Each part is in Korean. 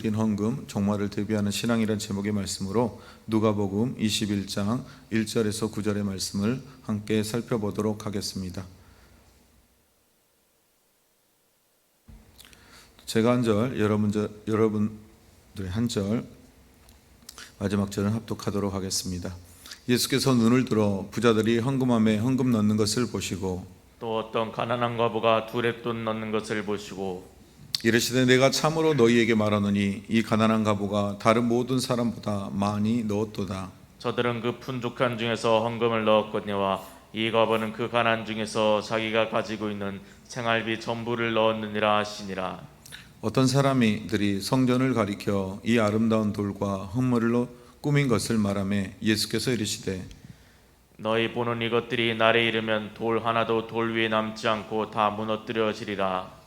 드린 헌금 종말을 대비하는 신앙이란 제목의 말씀으로 누가복음 21장 1절에서 9절의 말씀을 함께 살펴보도록 하겠습니다. 제가 한 절, 여러분 절, 여러분들의 한 절, 마지막 절은 합독하도록 하겠습니다. 예수께서 눈을 들어 부자들이 헌금함에 헌금 넣는 것을 보시고 또 어떤 가난한 과부가 두 랩돈 넣는 것을 보시고 이르시되 내가 참으로 너희에게 말하노니 이 가난한 가부가 다른 모든 사람보다 많이 넣었도다. 저들은 그 풍족한 중에서 헌금을 넣었거니와 이 과부는 그 가난 중에서 자기가 가지고 있는 생활비 전부를 넣었느니라 하시니라 어떤 사람이들이 성전을 가리켜 이 아름다운 돌과 흙물로 꾸민 것을 말하며 예수께서 이르시되 너희 보는 이것들이 날에 이르면 돌 하나도 돌 위에 남지 않고 다 무너뜨려지리라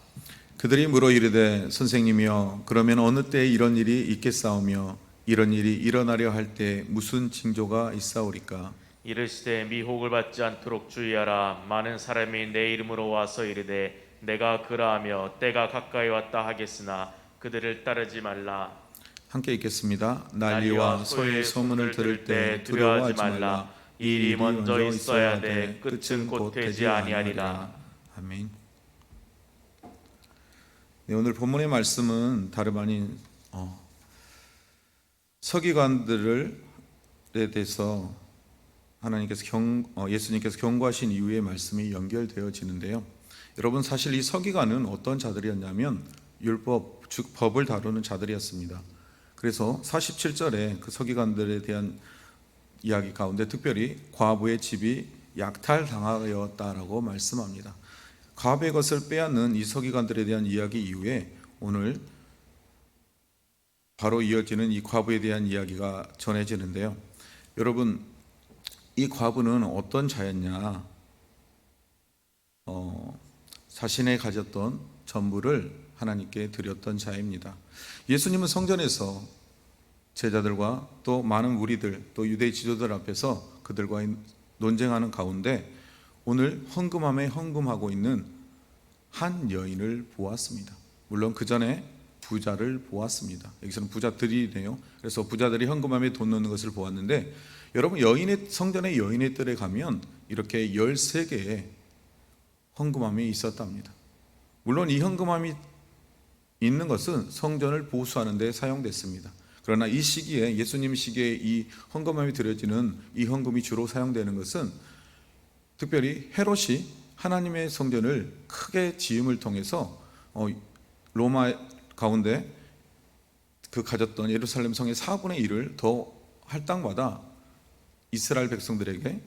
그들이 물어 이르되 선생님이여 그러면 어느 때에 이런 일이 있겠사오며 이런 일이 일어나려 할 때 무슨 징조가 있사오리까 이르시되 미혹을 받지 않도록 주의하라 많은 사람이 내 이름으로 와서 이르되 내가 그라하며 때가 가까이 왔다 하겠으나 그들을 따르지 말라 함께 읽겠습니다. 난리와 소의 소문을 들을 때 두려워하지 말라. 이 일이 먼저 있어야 돼. 끝은 곧 되지 아니하리라. 아멘. 네, 오늘 본문의 말씀은 다름 아닌 어, 서기관들에 대해서 하나님께서 경, 어, 예수님께서 경고하신 이후의 말씀이 연결되어지는데요. 여러분 사실 이 서기관은 어떤 자들이었냐면 율법 즉 법을 다루는 자들이었습니다. 그래서 47절에 그 서기관들에 대한 이야기 가운데 특별히 과부의 집이 약탈당하였다라고 말씀합니다. 과부의 것을 빼앗는 이 서기관들에 대한 이야기 이후에 오늘 바로 이어지는 이 과부에 대한 이야기가 전해지는데요. 여러분 이 과부는 어떤 자였냐? 어, 자신의 가졌던 전부를 하나님께 드렸던 자입니다. 예수님은 성전에서 제자들과 또 많은 무리들 또 유대 지도들 앞에서 그들과 논쟁하는 가운데 오늘 헌금함에 헌금하고 있는 한 여인을 보았습니다. 물론 그 전에 부자를 보았습니다. 여기서는 부자들이네요. 그래서 부자들이 헌금함에 돈 넣는 것을 보았는데 여러분 여인의 성전의 여인의 뜰에 가면 이렇게 13개의 헌금함이 있었답니다. 물론 이 헌금함이 있는 것은 성전을 보수하는 데 사용됐습니다. 그러나 이 시기에 예수님 시기에 이 헌금함이 드려지는 이 헌금이 주로 사용되는 것은 특별히 헤롯이 하나님의 성전을 크게 지음을 통해서 어, 로마 가운데 그 가졌던 예루살렘 성의 4분의 1을 더 할당받아 이스라엘 백성들에게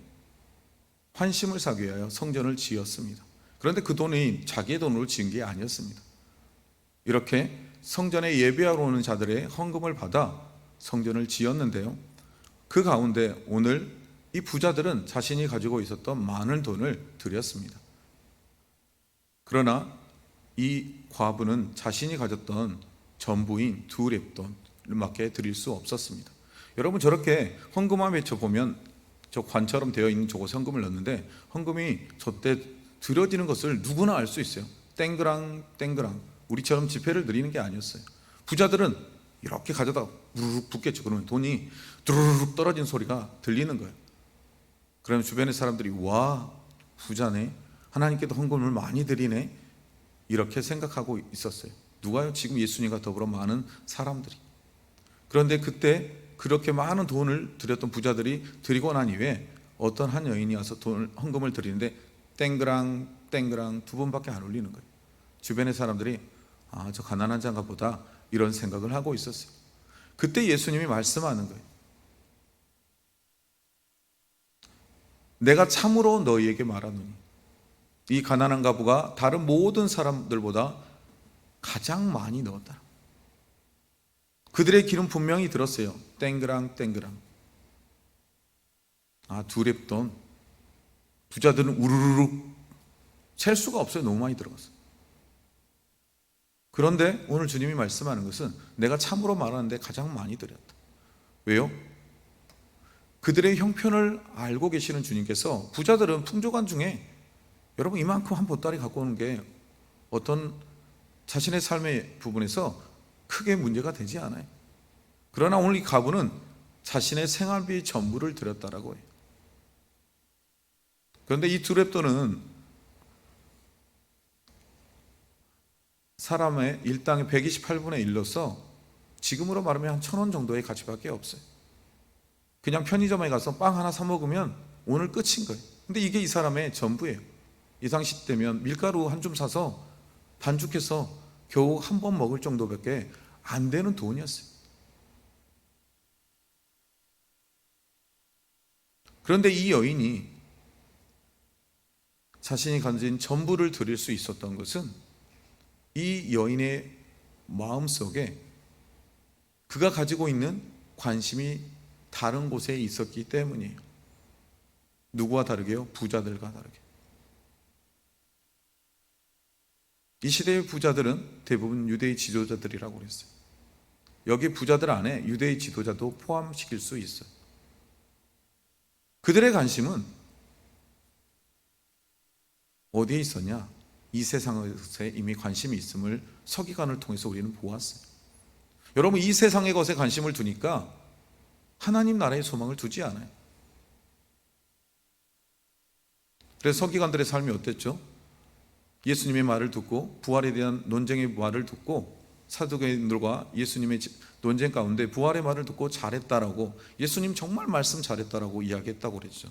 환심을 사기 위하여 성전을 지었습니다. 그런데 그 돈이 자기의 돈으로 지은 게 아니었습니다. 이렇게 성전에 예배하러 오는 자들의 헌금을 받아 성전을 지었는데요. 그 가운데 오늘 이 부자들은 자신이 가지고 있었던 많은 돈을 드렸습니다. 그러나 이 과부는 자신이 가졌던 전부인 두 랩돈밖에 드릴 수 없었습니다. 여러분 저렇게 헌금함 외쳐 보면 저 관처럼 되어 있는 저곳 헌금을 넣는데 헌금이 저때 드려지는 것을 누구나 알 수 있어요. 땡그랑 땡그랑 우리처럼 지폐를 드리는 게 아니었어요. 부자들은 이렇게 가져다 우르륵 붓겠죠. 그러면 돈이 두루룩 떨어진 소리가 들리는 거예요. 그러면 주변의 사람들이 와 부자네 하나님께도 헌금을 많이 드리네 이렇게 생각하고 있었어요. 누가요? 지금 예수님과 더불어 많은 사람들이. 그런데 그때 그렇게 많은 돈을 드렸던 부자들이 드리고 난 이후에 어떤 한 여인이 와서 돈 헌금을 드리는데 땡그랑 땡그랑 두 번밖에 안 올리는 거예요. 주변의 사람들이 아, 저 가난한 자인가 보다 이런 생각을 하고 있었어요. 그때 예수님이 말씀하는 거예요. 내가 참으로 너희에게 말하노니 이 가난한 가부가 다른 모든 사람들보다 가장 많이 넣었다. 그들의 길은 분명히 들었어요. 땡그랑 땡그랑. 아, 두 랩돈. 부자들은 우르르륵 셀 수가 없어요. 너무 많이 들어갔어요. 그런데 오늘 주님이 말씀하는 것은 내가 참으로 말하는데 가장 많이 드렸다. 왜요? 그들의 형편을 알고 계시는 주님께서 부자들은 풍족한 중에 여러분 이만큼 한 보따리 갖고 오는 게 어떤 자신의 삶의 부분에서 크게 문제가 되지 않아요. 그러나 오늘 이 가부는 자신의 생활비 전부를 드렸다라고 해요. 그런데 이 두렙도는 사람의 일당의 128분의 1로서 지금으로 말하면 한 천 원 정도의 가치밖에 없어요. 그냥 편의점에 가서 빵 하나 사 먹으면 오늘 끝인 거예요. 근데 이게 이 사람의 전부예요. 이 당시 때면 밀가루 한 줌 사서 반죽해서 겨우 한 번 먹을 정도밖에 안 되는 돈이었어요. 그런데 이 여인이 자신이 가진 전부를 드릴 수 있었던 것은 이 여인의 마음 속에 그가 가지고 있는 관심이 다른 곳에 있었기 때문이에요. 누구와 다르게요? 부자들과 다르게. 이 시대의 부자들은 대부분 유대의 지도자들이라고 그랬어요. 여기 부자들 안에 유대의 지도자도 포함시킬 수 있어요. 그들의 관심은 어디에 있었냐? 이 세상에 이미 관심이 있음을 서기관을 통해서 우리는 보았어요. 여러분 이 세상의 것에 관심을 두니까 하나님 나라의 소망을 두지 않아요. 그래서 서기관들의 삶이 어땠죠? 예수님의 말을 듣고 부활에 대한 논쟁의 말을 듣고 사두개인들과 예수님의 논쟁 가운데 부활의 말을 듣고 잘했다라고 예수님 정말 말씀 잘했다라고 이야기했다고 그랬죠.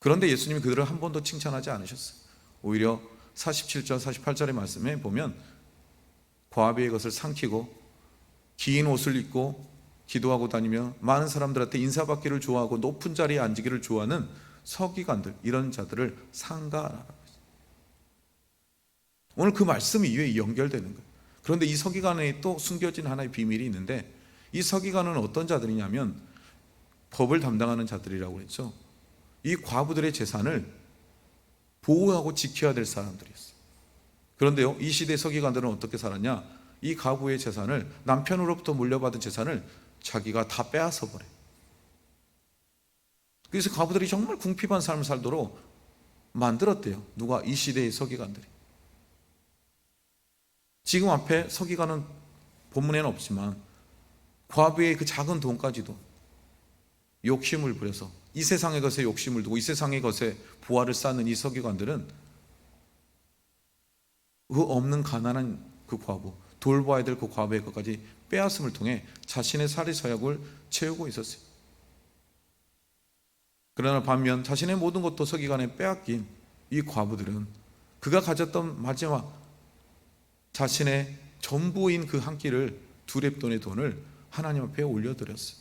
그런데 예수님이 그들을 한 번도 칭찬하지 않으셨어요. 오히려 47절, 48절의 말씀에 보면 과비의 것을 삼키고 긴 옷을 입고 기도하고 다니며 많은 사람들한테 인사받기를 좋아하고 높은 자리에 앉기를 좋아하는 서기관들 이런 자들을 상가하라. 오늘 그 말씀 이후에 연결되는 거예요. 그런데 이 서기관에 또 숨겨진 하나의 비밀이 있는데 이 서기관은 어떤 자들이냐면 법을 담당하는 자들이라고 했죠. 이 과부들의 재산을 보호하고 지켜야 될 사람들이었어요. 그런데요, 이 시대 서기관들은 어떻게 살았냐? 이 가부의 재산을 남편으로부터 물려받은 재산을 자기가 다 빼앗아 버려. 그래서 가부들이 정말 궁핍한 삶을 살도록 만들었대요. 누가 이 시대의 서기관들이. 지금 앞에 서기관은 본문에는 없지만 과부의 그 작은 돈까지도 욕심을 부려서 이 세상의 것에 욕심을 두고 이 세상의 것에 부활을 쌓는 이 서기관들은 그 없는 가난한 그 과부 돌보아야 될 그 과부의 것까지 빼앗음을 통해 자신의 살의 서약을 채우고 있었어요. 그러나 반면 자신의 모든 것도 서기관에 빼앗긴 이 과부들은 그가 가졌던 마지막 자신의 전부인 그 한 끼를 두 랩돈의 돈을 하나님 앞에 올려드렸어요.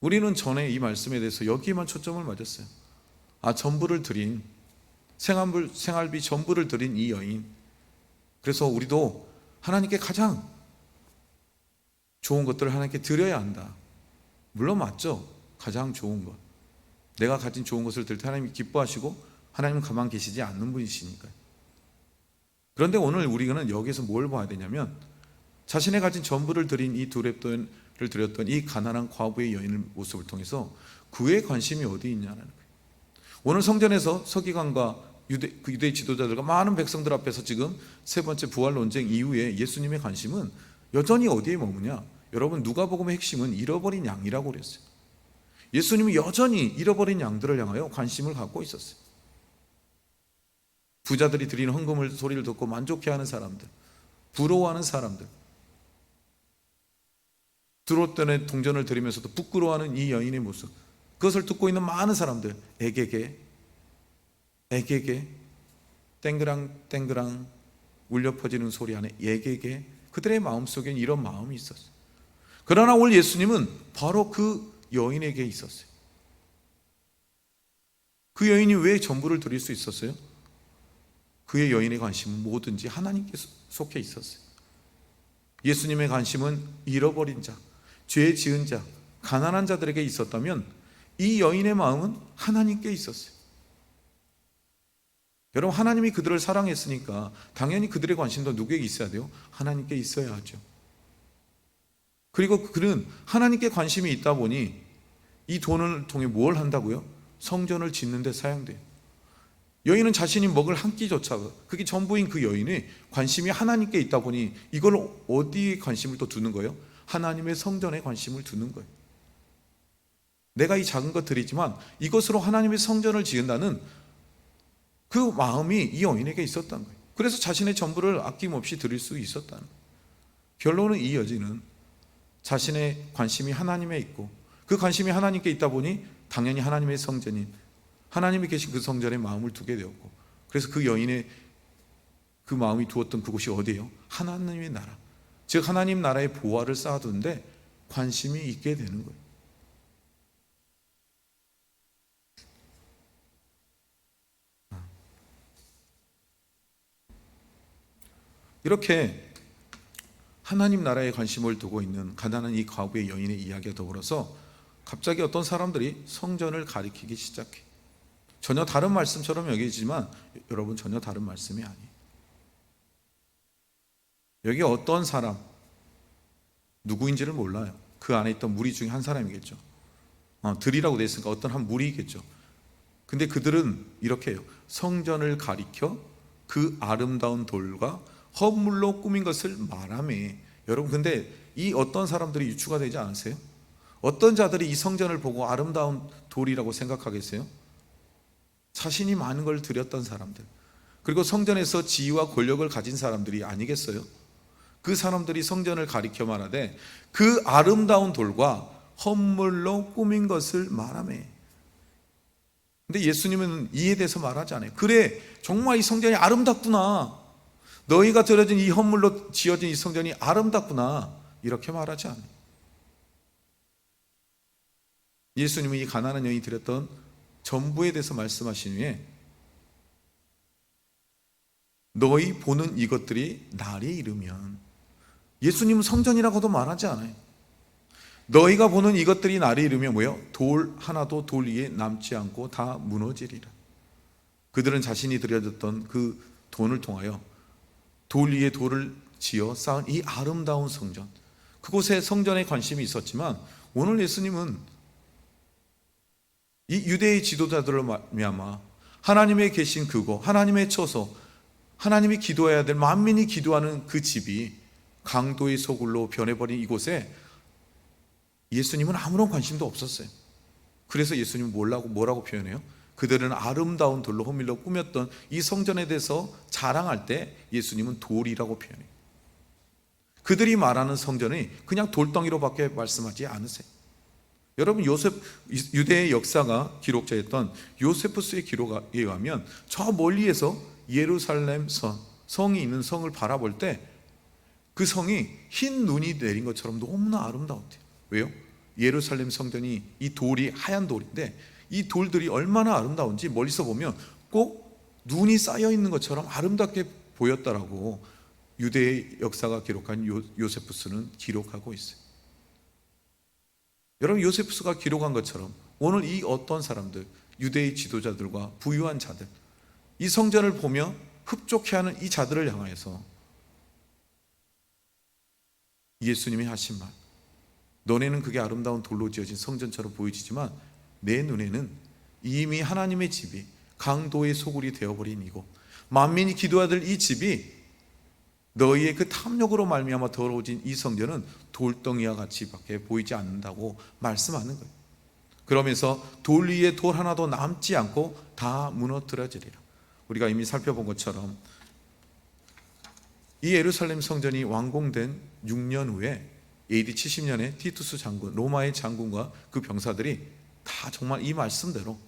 우리는 전에 이 말씀에 대해서 여기에만 초점을 맞았어요. 아, 전부를 드린 생활비, 생활비 전부를 드린 이 여인. 그래서 우리도 하나님께 가장 좋은 것들을 하나님께 드려야 한다. 물론 맞죠. 가장 좋은 것. 내가 가진 좋은 것을 들때 하나님이 기뻐하시고 하나님은 가만 계시지 않는 분이시니까요. 그런데 오늘 우리는 여기서 뭘 봐야 되냐면 자신의 가진 전부를 드린 이 두 랩돈을 드렸던 이 가난한 과부의 여인의 모습을 통해서 그의 관심이 어디 있냐는 거예요. 오늘 성전에서 서기관과 유대, 그 유대 지도자들과 많은 백성들 앞에서 지금 세 번째 부활 논쟁 이후에 예수님의 관심은 여전히 어디에 머무냐? 여러분 누가복음의 핵심은 잃어버린 양이라고 그랬어요. 예수님은 여전히 잃어버린 양들을 향하여 관심을 갖고 있었어요. 부자들이 드리는 헌금을 소리를 듣고 만족해하는 사람들, 부러워하는 사람들, 들어왔던 동전을 드리면서도 부끄러워하는 이 여인의 모습, 그것을 듣고 있는 많은 사람들, 애게게, 애게게, 땡그랑 땡그랑 울려 퍼지는 소리 안에 애게게 그들의 마음 속엔 이런 마음이 있었어요. 그러나 오늘 예수님은 바로 그 여인에게 있었어요. 그 여인이 왜 전부를 드릴 수 있었어요? 그의 여인의 관심은 뭐든지 하나님께 속해 있었어요. 예수님의 관심은 잃어버린 자, 죄 지은 자, 가난한 자들에게 있었다면 이 여인의 마음은 하나님께 있었어요. 여러분 하나님이 그들을 사랑했으니까 당연히 그들의 관심도 누구에게 있어야 돼요? 하나님께 있어야 하죠. 그리고 그는 하나님께 관심이 있다 보니 이 돈을 통해 뭘 한다고요? 성전을 짓는 데 사용돼요. 여인은 자신이 먹을 한 끼조차 그게 전부인 그 여인이 관심이 하나님께 있다 보니 이걸 어디에 관심을 또 두는 거예요? 하나님의 성전에 관심을 두는 거예요. 내가 이 작은 것 드리지만 이것으로 하나님의 성전을 지은다는 그 마음이 이 여인에게 있었던 거예요. 그래서 자신의 전부를 아낌없이 드릴 수 있었다는 거예요. 결론은 이 여진은 자신의 관심이 하나님에 있고 그 관심이 하나님께 있다 보니 당연히 하나님의 성전인 하나님이 계신 그 성전에 마음을 두게 되었고 그래서 그 여인의 그 마음이 두었던 그곳이 어디예요? 하나님의 나라 즉 하나님 나라의 보화를 쌓아두는데 관심이 있게 되는 거예요 이렇게 하나님 나라에 관심을 두고 있는 가난한 이 과부의 여인의 이야기와 더불어서 갑자기 어떤 사람들이 성전을 가리키기 시작해. 전혀 다른 말씀처럼 여기지만 여러분 전혀 다른 말씀이 아니에요. 여기 어떤 사람 누구인지를 몰라요. 그 안에 있던 무리 중에 한 사람이겠죠. 어, 들이라고 돼 있으니까 어떤 한 무리겠죠. 근데 그들은 이렇게 해요. 성전을 가리켜 그 아름다운 돌과 허물로 꾸민 것을 말하매 여러분 근데 이 어떤 사람들이 유추가 되지 않으세요? 어떤 자들이 이 성전을 보고 아름다운 돌이라고 생각하겠어요? 자신이 많은 걸 드렸던 사람들 그리고 성전에서 지위와 권력을 가진 사람들이 아니겠어요? 그 사람들이 성전을 가리켜 말하되 그 아름다운 돌과 헌물로 꾸민 것을 말하매 근데 예수님은 이에 대해서 말하지 않아요 그래 정말 이 성전이 아름답구나 너희가 들어진 이 헌물로 지어진 이 성전이 아름답구나 이렇게 말하지 않아요. 예수님은 이 가난한 여인이 드렸던 전부에 대해서 말씀하신 후에 너희 보는 이것들이 날이 이르면 예수님은 성전이라고도 말하지 않아요. 너희가 보는 이것들이 날이 이르면 뭐요? 돌 하나도 돌 위에 남지 않고 다 무너지리라. 그들은 자신이 들여졌던 그 돈을 통하여 돌 위에 돌을 지어 쌓은 이 아름다운 성전. 그곳에 성전에 관심이 있었지만 오늘 예수님은 이 유대의 지도자들을 말미암아 하나님의 계신 그곳, 하나님의 처소, 하나님이 기도해야 될 만민이 기도하는 그 집이 강도의 소굴로 변해버린 이곳에 예수님은 아무런 관심도 없었어요. 그래서 예수님은 뭐라고 뭐라고 표현해요? 그들은 아름다운 돌로 호밀로 꾸몄던 이 성전에 대해서 자랑할 때 예수님은 돌이라고 표현해요. 그들이 말하는 성전이 그냥 돌덩이로밖에 말씀하지 않으세요. 여러분 요셉 유대의 역사가 기록자였던 요세푸스의 기록에 의하면 저 멀리에서 예루살렘 성 성이 있는 성을 바라볼 때 그 성이 흰 눈이 내린 것처럼 너무나 아름다웠대요. 왜요? 예루살렘 성전이 이 돌이 하얀 돌인데 이 돌들이 얼마나 아름다운지 멀리서 보면 꼭 눈이 쌓여 있는 것처럼 아름답게 보였다라고 유대의 역사가 기록한 요, 요세푸스는 기록하고 있어요. 여러분 요세푸스가 기록한 것처럼 오늘 이 어떤 사람들 유대의 지도자들과 부유한 자들 이 성전을 보며 흡족해하는 이 자들을 향하여서 예수님이 하신 말 너네는 그게 아름다운 돌로 지어진 성전처럼 보이지만 내 눈에는 이미 하나님의 집이 강도의 소굴이 되어버린 이곳 만민이 될이 집이 너희의 그 탐욕으로 말미암아 더러워진 이 성전은 돌덩이와 같이밖에 보이지 않는다고 말씀하는 거예요. 그러면서 돌 위에 돌 하나도 남지 않고 다 무너뜨려지리라. 우리가 이미 살펴본 것처럼 이 예루살렘 성전이 완공된 6년 후에 AD 70년에 티투스 장군, 로마의 장군과 그 병사들이 다 정말 이 말씀대로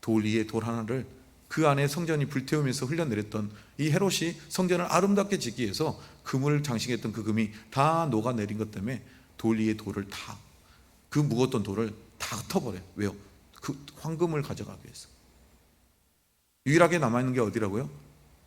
돌 위에 돌 하나를 그 안에 성전이 불태우면서 흘려내렸던 이 헤롯이 성전을 아름답게 짓기 위해서 금을 장식했던 그 금이 다 녹아내린 것 때문에 돌 위에 돌을 다그 묵었던 돌을 다 흩어버려요. 왜요? 그 황금을 가져가기 위해서. 유일하게 남아있는 게 어디라고요?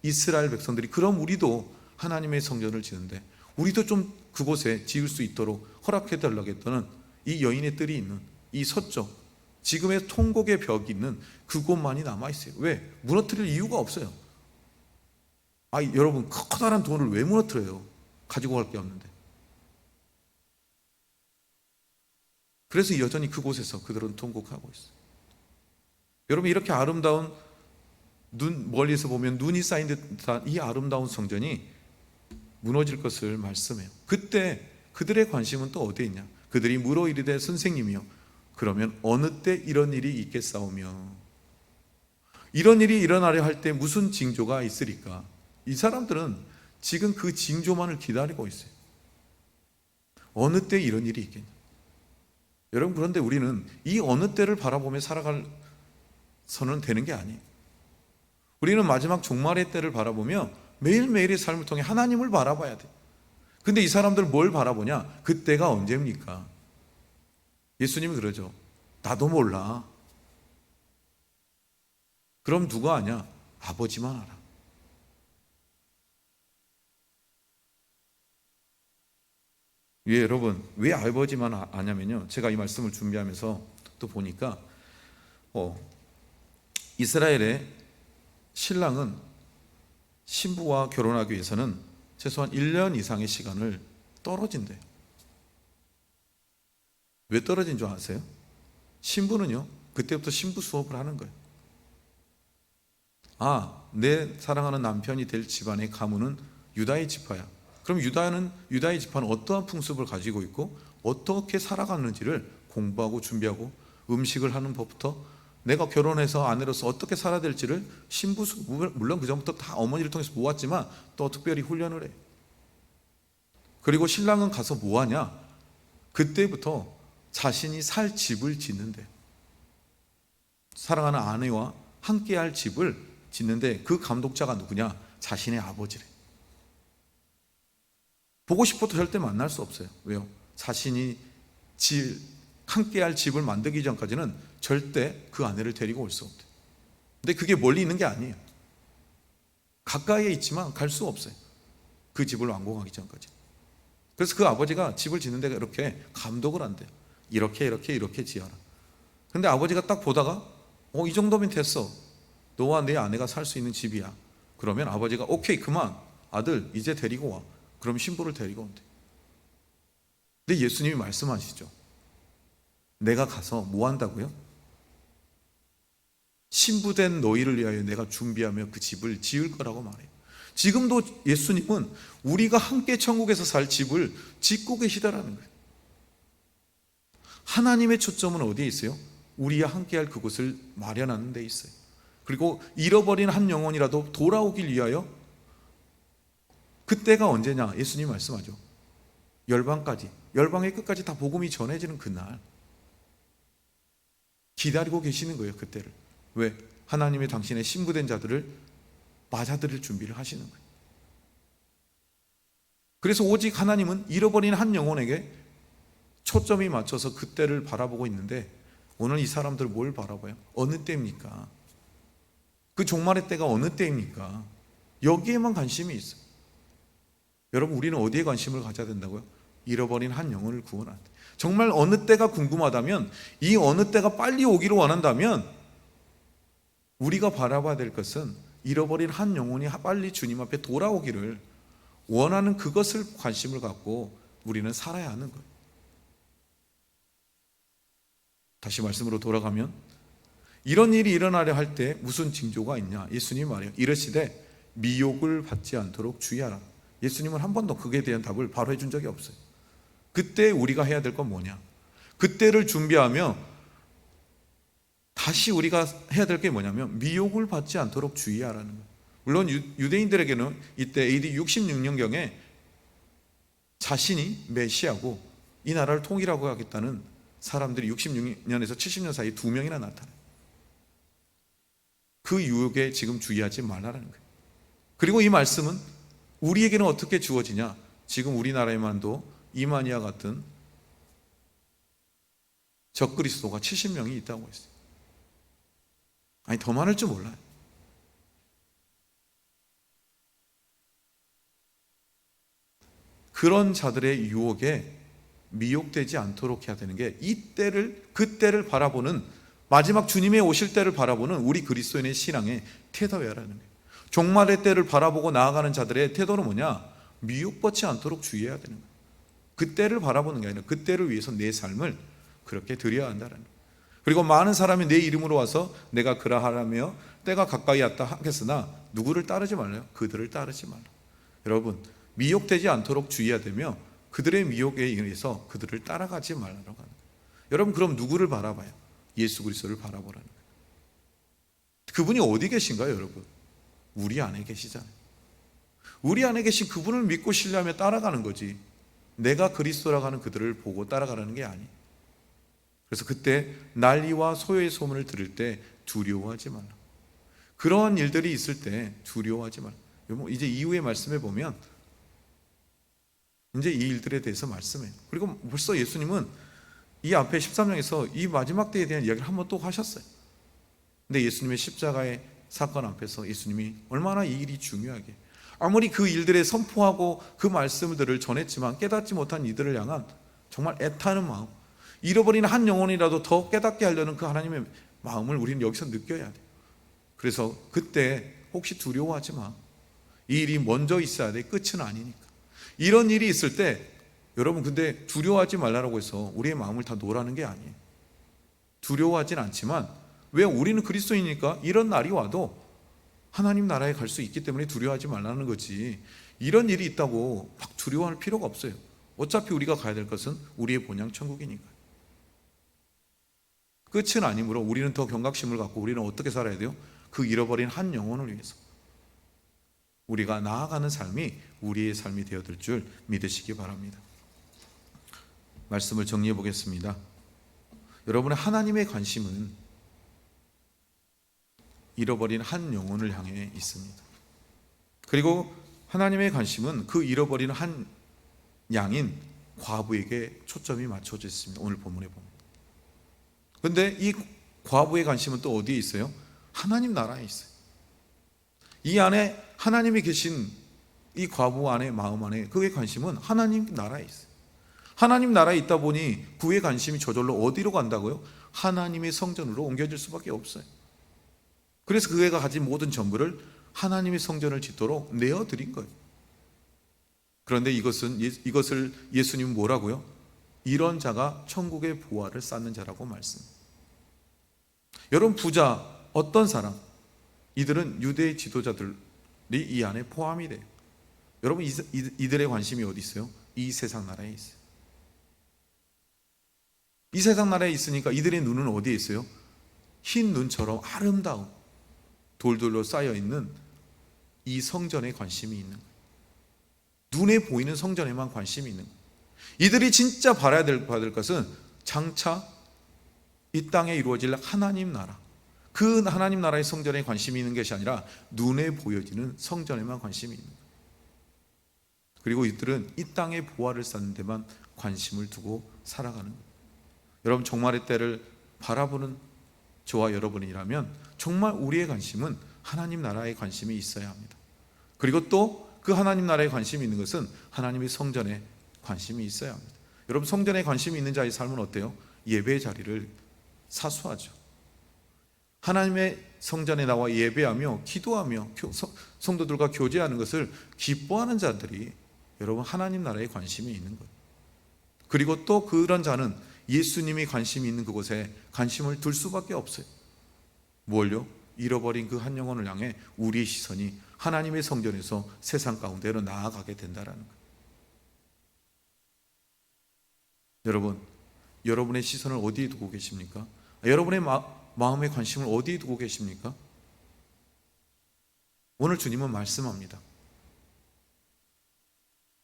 이스라엘 백성들이 그럼 우리도 하나님의 성전을 지는데 우리도 좀 그곳에 지을 수 있도록 허락해 달라고 했더는 이 여인의 뜰이 있는 이 서쪽 지금의 통곡의 벽이 있는 그곳만이 남아 있어요. 왜? 무너뜨릴 이유가 없어요. 아, 여러분 커다란 돈을 왜 무너뜨려요? 가지고 갈 게 없는데. 그래서 여전히 그곳에서 그들은 통곡하고 있어요. 여러분 이렇게 아름다운 눈 멀리서 보면 눈이 쌓인 듯한 이 아름다운 성전이 무너질 것을 말씀해요. 그때 그들의 관심은 또 어디에 있냐? 그들이 물어 이르되 선생님이요. 그러면 어느 때 이런 일이 있겠사오며 이런 일이 일어나려 할 때 무슨 징조가 있으리까? 이 사람들은 지금 그 징조만을 기다리고 있어요. 어느 때 이런 일이 있겠냐? 여러분 그런데 우리는 이 어느 때를 바라보며 살아갈 선은 되는 게 아니에요. 우리는 마지막 종말의 때를 바라보며 매일매일의 삶을 통해 하나님을 바라봐야 돼. 근데 이 사람들 뭘 바라보냐? 그때가 언제입니까? 예수님이 그러죠. 나도 몰라. 그럼 누가 아냐? 아버지만 알아. 왜 여러분 왜 아버지만 아- 아냐면요. 제가 이 말씀을 준비하면서 또 보니까 어, 이스라엘의 신랑은 신부와 결혼하기 위해서는 최소한 1년 이상의 시간을 떨어진대요. 왜 떨어진 줄 아세요? 신부는요, 그때부터 신부 수업을 하는 거예요. 아, 내 사랑하는 남편이 될 집안의 가문은 유다의 지파야. 그럼 유다는 유다의 지파는 어떠한 풍습을 가지고 있고 어떻게 살아가는지를 공부하고 준비하고 음식을 하는 법부터 내가 결혼해서 아내로서 어떻게 살아야 될지를 신부 수- 물론 그 전부터 다 어머니를 통해서 모았지만 또 특별히 훈련을 해. 그리고 신랑은 가서 뭐 하냐? 그때부터 자신이 살 집을 짓는데 사랑하는 아내와 함께 할 집을 짓는데 그 감독자가 누구냐? 자신의 아버지래. 보고 싶어도 절대 만날 수 없어요. 왜요? 자신이 집, 함께 할 집을 만들기 전까지는 절대 그 아내를 데리고 올 수 없대요. 근데 그게 멀리 있는 게 아니에요. 가까이에 있지만 갈 수 없어요. 그 집을 완공하기 전까지. 그래서 그 아버지가 집을 짓는 데가 이렇게 감독을 한대요. 이렇게 이렇게 이렇게 지어라. 근데 아버지가 딱 보다가 어 이 정도면 됐어. 너와 내 아내가 살 수 있는 집이야. 그러면 아버지가 오케이 그만 아들 이제 데리고 와. 그럼 신부를 데리고 온대. 근데 예수님이 말씀하시죠. 내가 가서 뭐 한다고요? 신부된 너희를 위하여 내가 준비하며 그 집을 지을 거라고 말해요. 지금도 예수님은 우리가 함께 천국에서 살 집을 짓고 계시다라는 거예요. 하나님의 초점은 어디에 있어요? 우리와 함께할 그곳을 마련하는 데 있어요. 그리고 잃어버린 한 영혼이라도 돌아오길 위하여 그때가 언제냐? 예수님 말씀하죠. 열방까지, 열방의 끝까지 다 복음이 전해지는 그날 기다리고 계시는 거예요. 그때를 왜? 하나님이 당신의 신부된 자들을 맞아들일 준비를 하시는 거예요. 그래서 오직 하나님은 잃어버린 한 영혼에게 초점이 맞춰서 그때를 바라보고 있는데 오늘 이 사람들 뭘 바라봐요? 어느 때입니까? 그 종말의 때가 어느 때입니까? 여기에만 관심이 있어요. 여러분 우리는 어디에 관심을 가져야 된다고요? 잃어버린 한 영혼을 구원할 때. 정말 어느 때가 궁금하다면 이 어느 때가 빨리 오기를 원한다면 우리가 바라봐야 될 것은 잃어버린 한 영혼이 빨리 주님 앞에 돌아오기를 원하는 그것을 관심을 갖고 우리는 살아야 하는 거예요. 다시 말씀으로 돌아가면 이런 일이 일어나려 할 때 무슨 징조가 있냐? 예수님 말해요. 이르시되 미혹을 받지 않도록 주의하라. 예수님은 한 번도 그에 대한 답을 바로 해준 적이 없어요. 그때 우리가 해야 될 건 뭐냐? 그때를 준비하며 다시 우리가 해야 될 게 뭐냐면 미혹을 받지 않도록 주의하라는 거예요. 물론 유, 유대인들에게는 이때 AD 66년경에 자신이 메시아고 이 나라를 통일하고 하겠다는 사람들이 66년에서 70년 사이 두 명이나 나타나요. 그 유혹에 지금 주의하지 말라는 거예요. 그리고 이 말씀은 우리에게는 어떻게 주어지냐? 지금 우리나라에만도 이마니아 같은 적그리스도가 70명이 있다고 했어요. 아니 더 많을 줄 몰라요. 그런 자들의 유혹에 미혹되지 않도록 해야 되는 게 이때를 그때를 바라보는 마지막 주님의 오실 때를 바라보는 우리 그리스도인의 신앙의 태도야라는 거예요. 종말의 때를 바라보고 나아가는 자들의 태도는 뭐냐? 미혹받지 않도록 주의해야 되는 거예요. 그때를 바라보는 게 아니라 그때를 위해서 내 삶을 그렇게 드려야 한다는 거예요. 그리고 많은 사람이 내 이름으로 와서 내가 그러하라며 때가 가까이 왔다 하겠으나 누구를 따르지 말라요. 그들을 따르지 말라. 여러분 미혹되지 않도록 주의해야 되며 그들의 미혹에 의해서 그들을 따라가지 말라고 하는 거예요. 여러분 그럼 누구를 바라봐요? 예수 그리스도를 바라보라는 거예요. 그분이 어디 계신가요, 여러분? 우리 안에 계시잖아요. 우리 안에 계신 그분을 믿고 신뢰하며 따라가는 거지. 내가 그리스도라고 하는 그들을 보고 따라가라는 게 아니에요. 그래서 그때 난리와 소요의 소문을 들을 때 두려워하지 말라. 그러한 일들이 있을 때 두려워하지 말라. 뭐 이제 이후의 말씀에 보면 이제 이 일들에 대해서 말씀해요. 그리고 벌써 예수님은 이 앞에 13장에서 이 마지막 때에 대한 이야기를 한 번 또 하셨어요. 근데 예수님의 십자가의 사건 앞에서 예수님이 얼마나 이 일이 중요하게 아무리 그 일들에 선포하고 그 말씀들을 전했지만 깨닫지 못한 이들을 향한 정말 애타는 마음 잃어버린 한 영혼이라도 더 깨닫게 하려는 그 하나님의 마음을 우리는 여기서 느껴야 돼요. 그래서 그때 혹시 두려워하지 마. 이 일이 먼저 있어야 돼. 끝은 아니니까. 이런 일이 있을 때 여러분 근데 두려워하지 말라고 해서 우리의 마음을 다 놓으라는 게 아니에요. 두려워하진 않지만 왜 우리는 그리스도이니까 이런 날이 와도 하나님 나라에 갈 수 있기 때문에 두려워하지 말라는 거지. 이런 일이 있다고 막 두려워할 필요가 없어요. 어차피 우리가 가야 될 것은 우리의 본향 천국이니까. 끝은 아니므로 우리는 더 경각심을 갖고 우리는 어떻게 살아야 돼요? 그 잃어버린 한 영혼을 위해서 우리가 나아가는 삶이 우리의 삶이 되어들 줄 믿으시기 바랍니다. 말씀을 정리해 보겠습니다. 여러분의 하나님의 관심은 잃어버린 한 영혼을 향해 있습니다. 그리고 하나님의 관심은 그 잃어버린 한 양인 과부에게 초점이 맞춰져 있습니다. 오늘 본문에 보면. 근데 이 과부의 관심은 또 어디에 있어요? 하나님 나라에 있어요. 이 안에 하나님이 계신 이 과부 안에 마음 안에 그의 관심은 하나님 나라에 있어요. 하나님 나라에 있다 보니 그의 관심이 저절로 어디로 간다고요? 하나님의 성전으로 옮겨질 수밖에 없어요. 그래서 그 애가 가진 모든 전부를 하나님의 성전을 짓도록 내어 드린 거예요. 그런데 이것은 예- 이것을 예수님은 뭐라고요? 이런 자가 천국의 보화를 쌓는 자라고 말씀. 여러분 부자 어떤 사람 이들은 유대 지도자들이 이 안에 포함이 돼요. 여러분 이들의 관심이 어디 있어요? 이 세상 나라에 있어요. 이 세상 나라에 있으니까 이들의 눈은 어디에 있어요? 흰 눈처럼 아름다운 돌돌로 쌓여 있는 이 성전에 관심이 있는. 눈에 보이는 성전에만 관심이 있는. 이들이 진짜 바라야 될 받을 것은 장차 이 땅에 이루어질 하나님 나라. 그 하나님 나라의 성전에 관심이 있는 것이 아니라 눈에 보여지는 성전에만 관심이 있는. 그리고 이들은 이 땅의 보화를 쌓는 데만 관심을 두고 살아가는. 여러분 종말의 때를 바라보는 저와 여러분이라면 정말 우리의 관심은 하나님 나라에 관심이 있어야 합니다. 그리고 또 그 하나님 나라에 관심이 있는 것은 하나님의 성전에 관심이 있어야 합니다. 여러분 성전에 관심이 있는 자의 삶은 어때요? 예배 자리를 사수하죠. 하나님의 성전에 나와 예배하며 기도하며 성도들과 교제하는 것을 기뻐하는 자들이 여러분 하나님 나라에 관심이 있는 거예요. 그리고 또 그런 자는 예수님이 관심이 있는 그곳에 관심을 둘 수밖에 없어요. 뭘요? 잃어버린 그 한 영혼을 향해 우리의 시선이 하나님의 성전에서 세상 가운데로 나아가게 된다라는 거예요. 여러분, 여러분의 시선을 어디에 두고 계십니까? 여러분의 마, 마음의 관심을 어디에 두고 계십니까? 오늘 주님은 말씀합니다.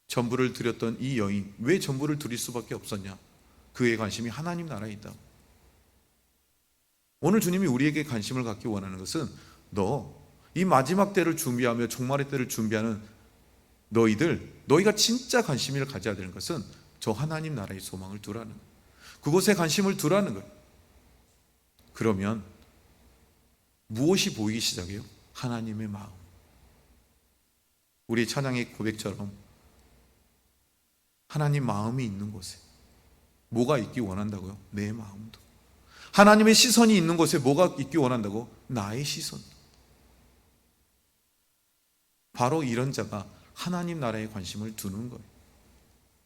전부를 드렸던 이 여인 왜 전부를 드릴 수밖에 없었냐? 그의 관심이 하나님 나라에 있다. 오늘 주님이 우리에게 관심을 갖기 원하는 것은 너 이 마지막 때를 준비하며 종말의 때를 준비하는 너희들 너희가 진짜 관심을 가져야 되는 것은 저 하나님 나라의 소망을 두라는 거예요. 그곳에 관심을 두라는 거예요. 그러면 무엇이 보이기 시작해요? 하나님의 마음. 우리 찬양의 고백처럼 하나님 마음이 있는 곳에 뭐가 있기 원한다고요? 내 마음도. 하나님의 시선이 있는 곳에 뭐가 있기 원한다고? 나의 시선. 바로 이런 자가 하나님 나라에 관심을 두는 거예요.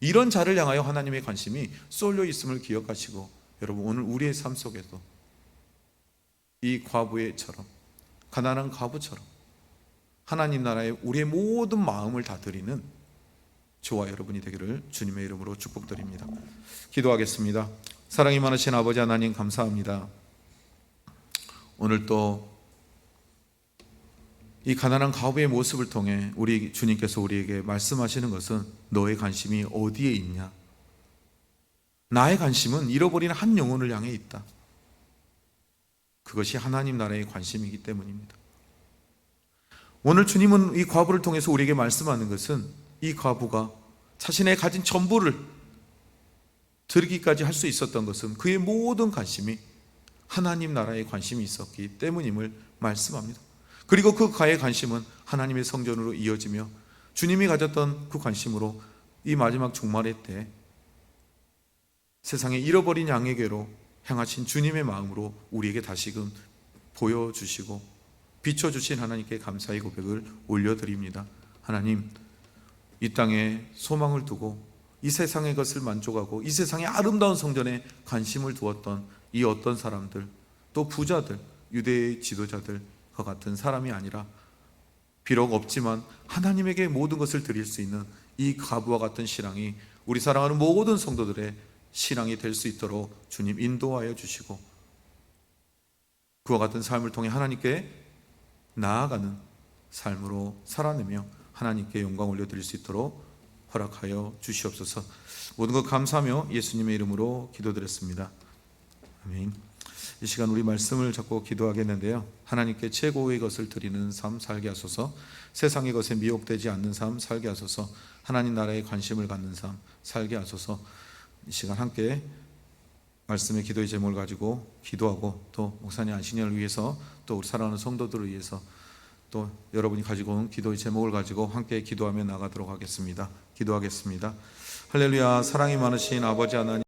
이런 자를 향하여 하나님의 관심이 쏠려 있음을 기억하시고 여러분 오늘 우리의 삶 속에서 이 과부의처럼 가난한 과부처럼 하나님 나라에 우리의 모든 마음을 다 드리는 저와 여러분이 되기를 주님의 이름으로 축복드립니다. 기도하겠습니다. 사랑이 많으신 아버지 하나님 감사합니다. 오늘 또 이 가난한 가부의 모습을 통해 우리 주님께서 우리에게 말씀하시는 것은 너의 관심이 어디에 있냐? 나의 관심은 잃어버린 한 영혼을 향해 있다. 그것이 하나님 나라의 관심이기 때문입니다. 오늘 주님은 이 과부를 통해서 우리에게 말씀하는 것은 이 과부가 자신의 가진 전부를 드리기까지 할 수 있었던 것은 그의 모든 관심이 하나님 나라에 관심이 있었기 때문임을 말씀합니다. 그리고 그 가의 관심은 하나님의 성전으로 이어지며 주님이 가졌던 그 관심으로 이 마지막 종말의 때 세상에 잃어버린 양에게로 향하신 주님의 마음으로 우리에게 다시금 보여주시고 비춰주신 하나님께 감사의 고백을 올려드립니다. 하나님, 이 땅에 소망을 두고 이 세상의 것을 만족하고 이 세상의 아름다운 성전에 관심을 두었던 이 어떤 사람들, 또 부자들, 유대의 지도자들과 같은 사람이 아니라 비록 없지만 하나님에게 모든 것을 드릴 수 있는 이 가부와 같은 신앙이 우리 사랑하는 모든 성도들의 신앙이 될 수 있도록 주님 인도하여 주시고 그와 같은 삶을 통해 하나님께 나아가는 삶으로 살아내며 하나님께 영광 올려 드릴 수 있도록 허락하여 주시옵소서. 모든 것 감사하며 예수님의 이름으로 기도드렸습니다. 아멘. 이 시간 우리 말씀을 잡고 기도하겠는데요. 하나님께 최고의 것을 드리는 삶 살게 하소서. 세상의 것에 미혹되지 않는 삶 살게 하소서. 하나님 나라에 관심을 갖는 삶 살게 하소서. 이 시간 함께 말씀의 기도의 제목을 가지고 기도하고 또 목사님 안식년을 위해서 또 우리 사랑하는 성도들을 위해서 또 여러분이 가지고 온 기도의 제목을 가지고 함께 기도하며 나가도록 하겠습니다. 기도하겠습니다. 할렐루야 사랑이 많으신 아버지 하나님